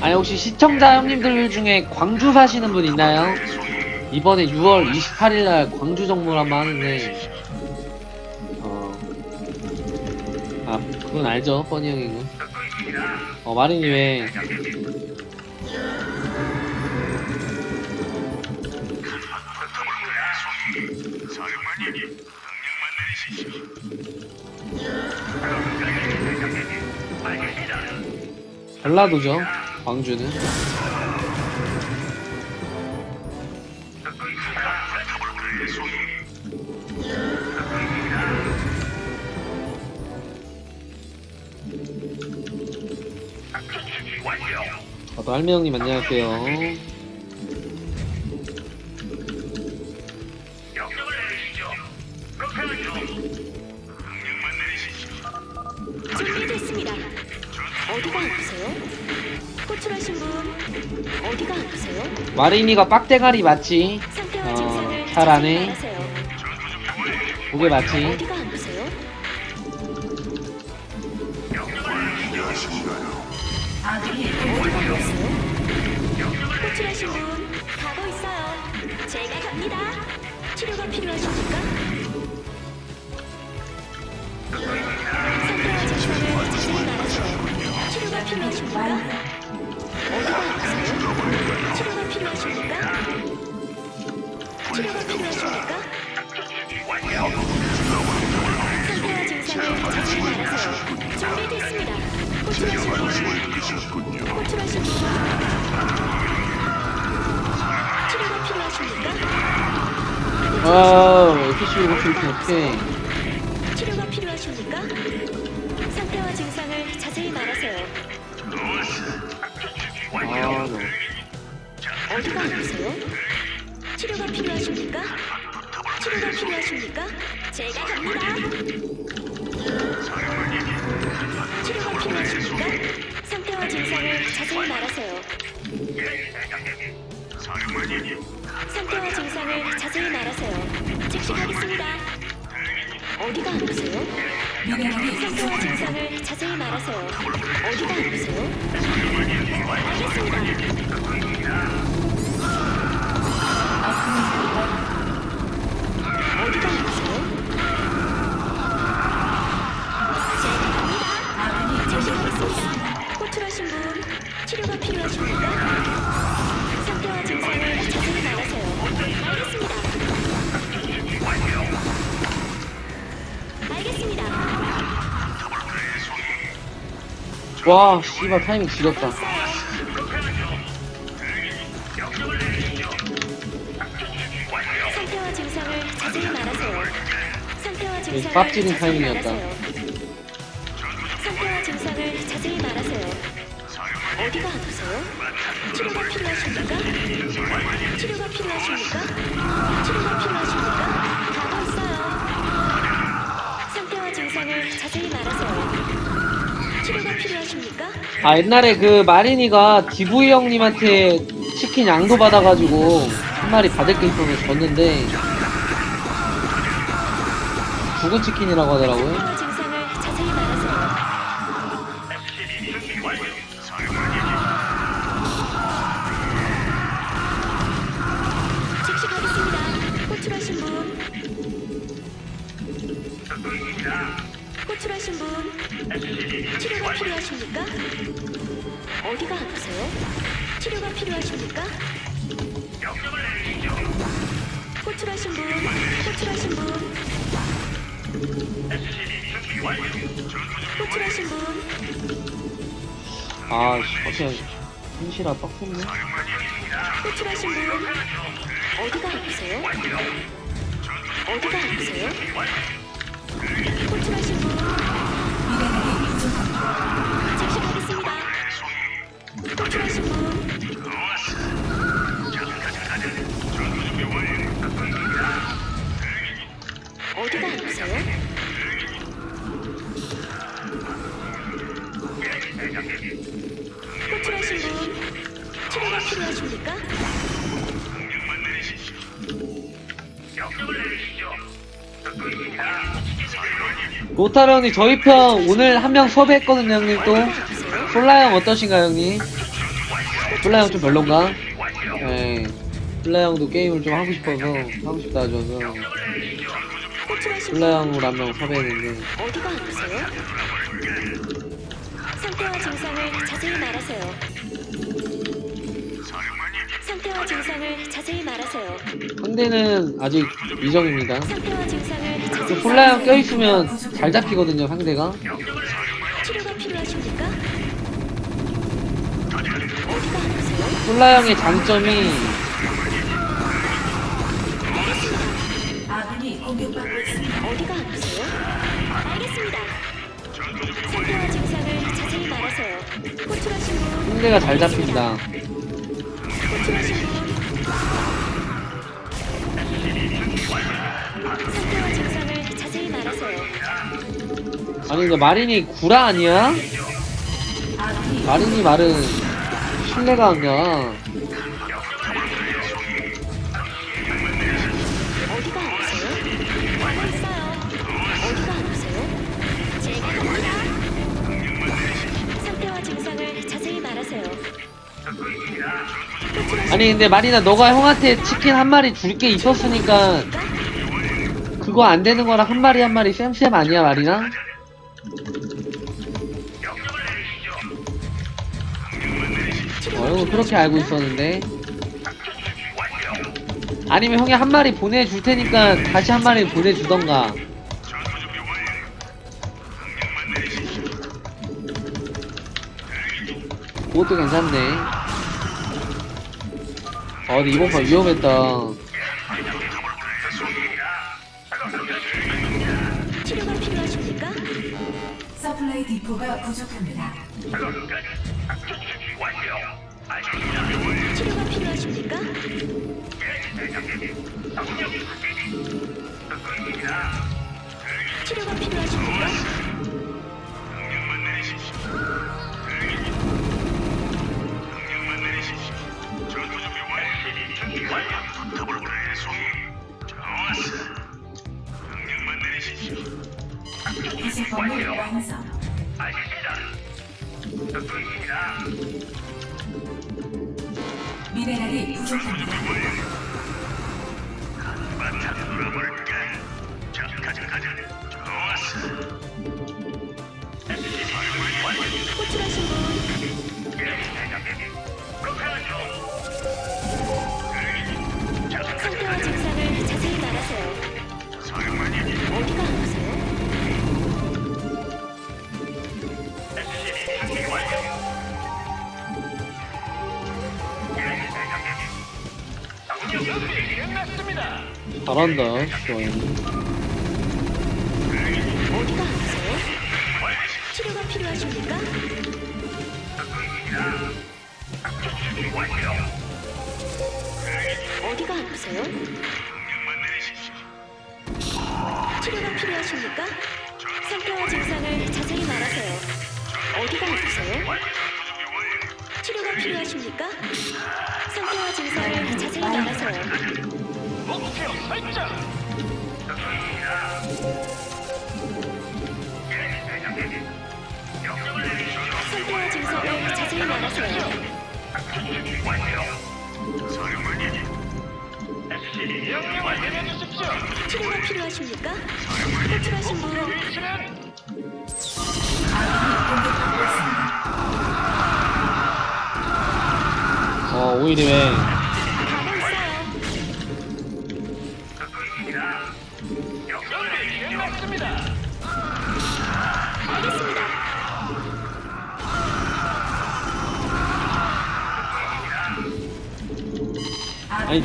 아니 혹시 시청자 형님들 중에 광주 사시는 분 있나요? 이번에 6월 28일 날 광주 정모를 한번 하는데 아 그건 알죠 듣고 있습니다. 어 마린이 왜. 전라도죠 광주는 저도 할매 형님 안녕하세요. 준비됐습니다. 어디가 아프세요? 호출하신 분 어디가 아프세요? 마린이가 빡대가리 맞지? 상태와 어, 증상을 잘하네. 자세히 말하세요. 그게 맞지? 어디가 갑니다. 치료가 필요하십니까? 상태와 증상을 자세히 말하세요. 치료가 필요하십니까? 치료가 필요하십니까? 치료가 필요하십니까? 상태와 증상을 자세히 말하세요. 준비됐습니다. 분. 치 와우 이거 필수 어떡해 치료가 필요하십니까? 상태와 증상을 자세히 말하세요. 아 너. 어디가 아프세요? 치료가 필요하십니까? 치료가 필요하십니까? 제가 갑니다. 치료가 필요하십니까? 상태와 증상을 자세히 말하세요. 상태와 증상을 자세히 말하세요. 즉시 가겠습니다. 어디가 아프세요? 상태와 증상을 자세히 말하세요. 어디가 아프세요? 와 씨발 타이밍 지렸다 상태와 증상을 자세히 말하세요. 상태와 증상을 네, 빡치는 자세히 타이밍이었다. 말하세요. 상태와 증상을 자세히 말하세요. 어디가 아프세요? 치료가 필요하십니까? 치료가 필요하십니까? 치료가 필요하십니까? 가고 있어요. 상태와 증상을 자세히 말하세요. 치료가 필요하십니까? 아 옛날에 그 마린이가 DV 형님한테 치킨 양도 받아가지고 한 마리 받을 게 있어서 줬는데 죽은 치킨이라고 하더라고요 현실아 빡쳤네 호출하신 분. 어디가 아프세요? 어디가 아프세요? 호출하신 분. 즉시 가겠습니다. 호출하신 사령관님. 로타르 형님 저희 편 오늘 한 명 섭외했거든요 형님 또? 솔라 형 어떠신가요 형님? 솔라 형 좀 별론가? 완료. 네 솔라 형도 게임을 좀 하고 싶어서 하고 싶다 하셔서 솔라 형으로 한 명 섭외했는데 어디가 아프세요? 상태와 증상을 자세히 말하세요. 상태와 증상을 자세히 말하세요. 상대는 아직 미정입니다 상태와 증상을 그 자세히 솔라 형 말하세요. 껴있으면 잘 잡히거든요 상대가 치료가 필요하십니까? 어디가 아프세요? 솔라 형의 장점이 아군이 공격받고 있습니다. 어디가 아프세요? 알겠습니다. 상태와 증상을 자세히 말하세요. 호출하신 분 상대가 잘 잡힌다 아니 근데 마린이 구라 아니야? 마린이 말은 신뢰가 안 가. 어디가 아프세요? 있어요. 아니 근데 마린아 너가 형한테 치킨 한 마리 줄 게 있었으니까 그거 안 되는 거랑 한 마리 한 마리 쌤쌤 아니야 마린아? 어 형은 그렇게 알고 있었는데. 아니면 형이 한 마리 보내줄 테니까 다시 한 마리 보내주던가. 그것도 괜찮네 아 근데 이번 판 위험했다 치료가 필요하십니까? 서플라이 디포가 부족합니다. 치료가 필요하십니까? 치료가 필요하십니까? 잘한다? 치료가 필요하십니까? 치료가 필요하십니까? 상태와 증상을 자세히 말하세요. 어디가 아프세요? 치료가 필요하십니까? 상태와 증상을 자세히 말하세요. 목표 설정. 상태와 증상을 자세히 말하세요. 명령을 내려주십시오. 치료가 필요하십니까? 호출하신 분 위치는. 어왜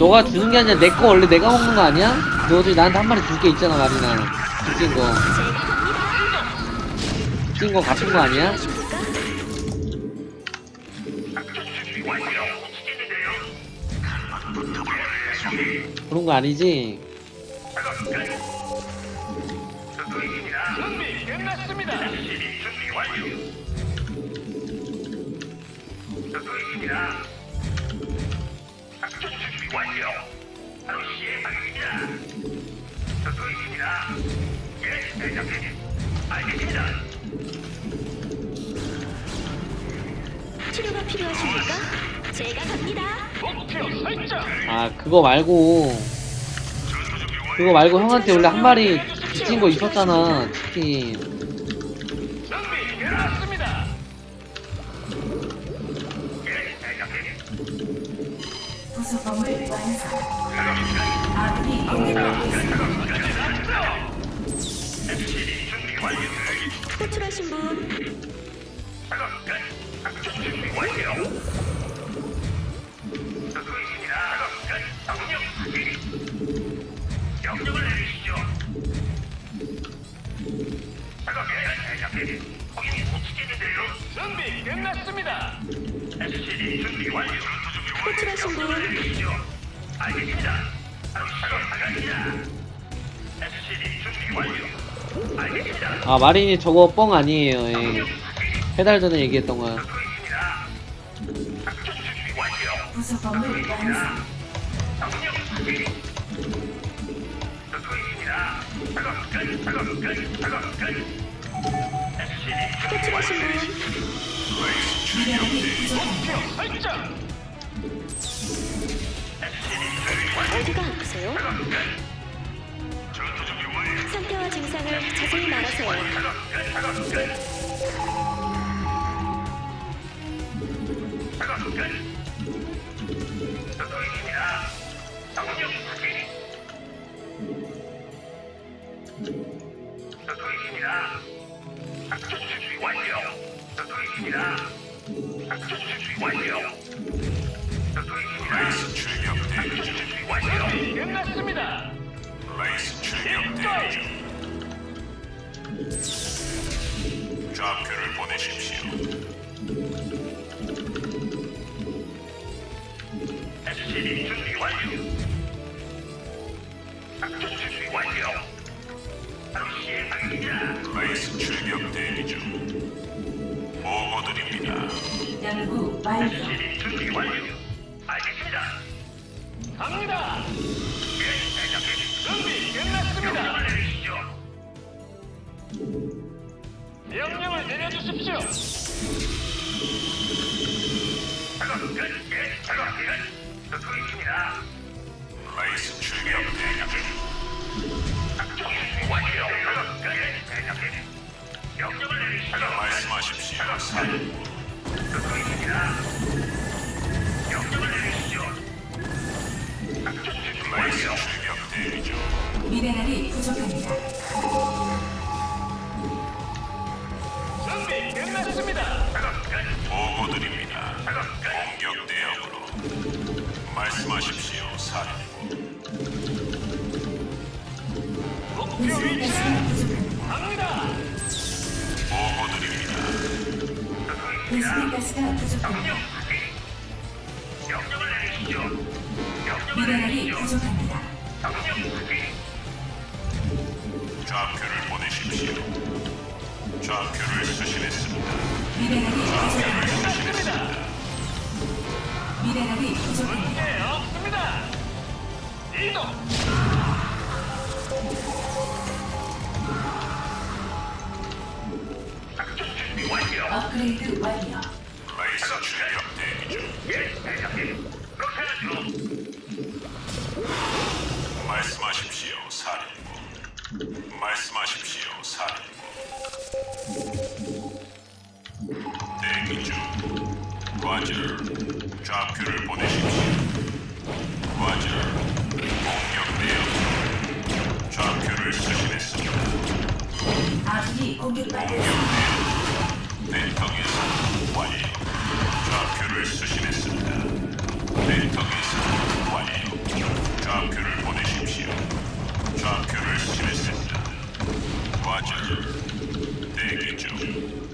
너가 주는 게 아니라 내 거 원래 내가 먹는 거 아니야? 너 어차피 나한테 한 마리 줄 게 있잖아 마린아 빚진 거 갑니다. 빚진 거 아니야? 그런 거 아니지? 끝났습니다. 준비 완료. 완료. 바로 시행하겠습니다. 듣고 있습니다. 예, 대장님. 알겠습니다. 치료가 필요하십니까? 제가 갑니다. 목표 설정. 아 그거 말고 그거 말고 형한테 원래 한 마리 비친 거 있었잖아 치킨 건물 완성. 아군이 공격받고 있습니다. 호출하신 분 준비 끝. 준비 완료. 호출하신 분. 알겠습니다. 바로 나갑니다. SCB 준비 완료. 알겠습니다. 아 마린이 저거 뻥 아니에요 예. 세달 전에 얘기했던 거야 있습니다. 작전 준비 완료. 부속 건물 완성. 명령 확인. 듣고 있습니다. 작업 끝. 작업 끝. 작업 끝. SCB 준비 호출하신 분 미네랄이 부족합니다. 목표 설정. 완료. 어디가 아프세요? 완료. 상태와 증상을 자세히 말하세요. 작업 끝. 작 중. 좌표를 보내십시오. SCB 준비 완료. 작전 준비 완료. 바로 시행하겠습니다. 레이스 출격 대기 중. 보고 드립니다. 연구 완료. SCB 준비 완료. 명령을 내려주십시오. 작업 끝. 예, 작업 끝. 듣고 있습니다. 레이스 출격 대기 중. 작전 준비 완료. 작업 끝. 예, 대장님. 명령을 내리시죠. 말씀하십시오. 사령. 듣고 있습니다. 명령을 내리시죠. 작전 준비 레이스 완료. 출격 대기 중. 미네랄이 부족합니다. 보고 드립니다. 작업 끝. 공격 대응으로. 말씀하십시오. 사령. 목표 위치. 갑니다. 보고 드립니다. 베스핀 가스가 부족합니다. 명령을 내리시죠. 명령을 미네랄이 내리시죠. 부족합니다. 명령 확인. 좌표를 보내십시오. 좌표를 수신했습니다. 미네랄이 부족합니다. 미네랄이 부족합니다. 문제 없습니다. 이동. 작전 준비 완료. 업그레이드 완료.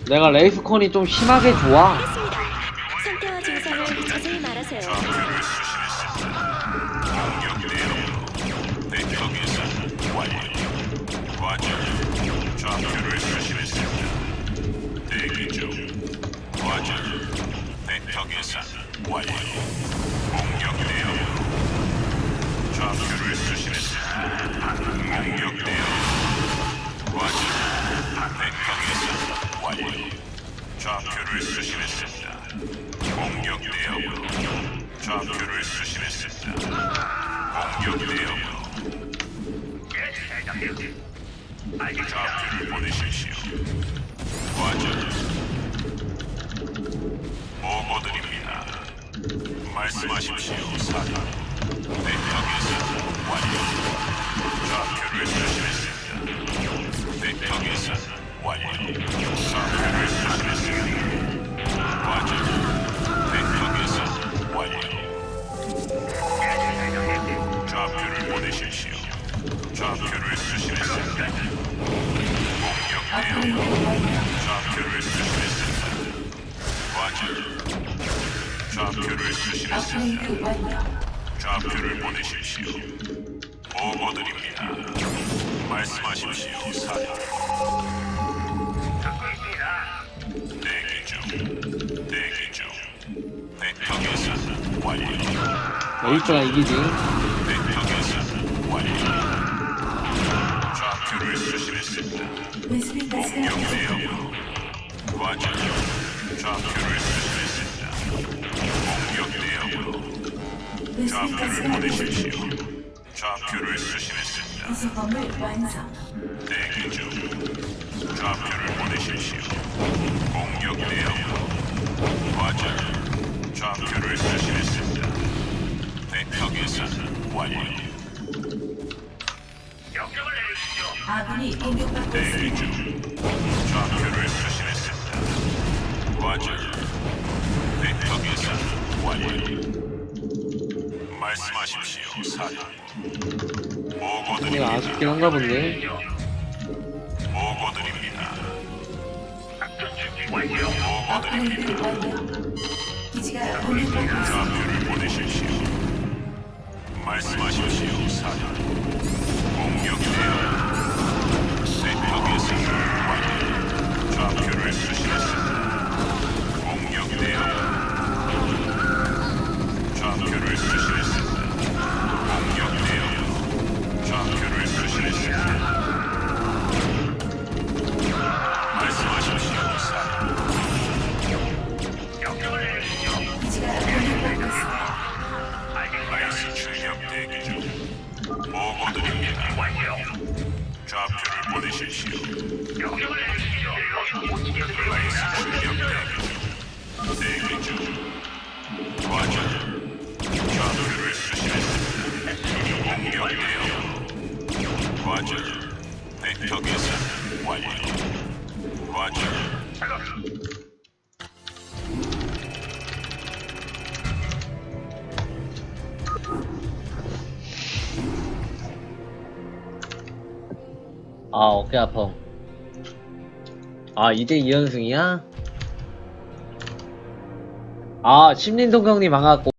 내가 레이스콘이 좀 심하게 좋아 대표에서 완료. 좌표를 수신했습니다. 과절. 대표에서 완료. 대장님. 좌표를 보내십시오. 좌표를 수신했습니다. 공격 업그레이드 대응. 완료. 좌표를 수신했습니다. 과절. 좌표를 수신했습니다. 업그레이드 완료. 좌표를 에이스가 이기지. 좌표를 수신했습니다. 공격 부족합니다. 대응으로 과절. 좌표를 수신했습니다. 공격 대응으로 베스핀 좌표를 가스가 보내십시오. 부족합니다. 좌표를 수신했습니다. 구성범을 완성. 대기 중. 좌표를 보내십시오. 공격 대응으로 과절. 좌표를 수신했습니다. 대표 계산 완료. 명령을 내리시죠. 아군이 공격받고 대기 있습니다. 중. 좌표를 수신했습니다. 과절. 대표 계산 완료. 말씀하십시오, 사령. 내가 보고드립니다. 아쉽긴 한가 본데. 보고드립니다. 작전 준비 완료. 공격받고 있습니다. 좌표를 보내십시오. 말씀하십시오, 사령. 공격 아 어깨 아파. 아 이제 2연승이야? 아 심린동 형님 반갑고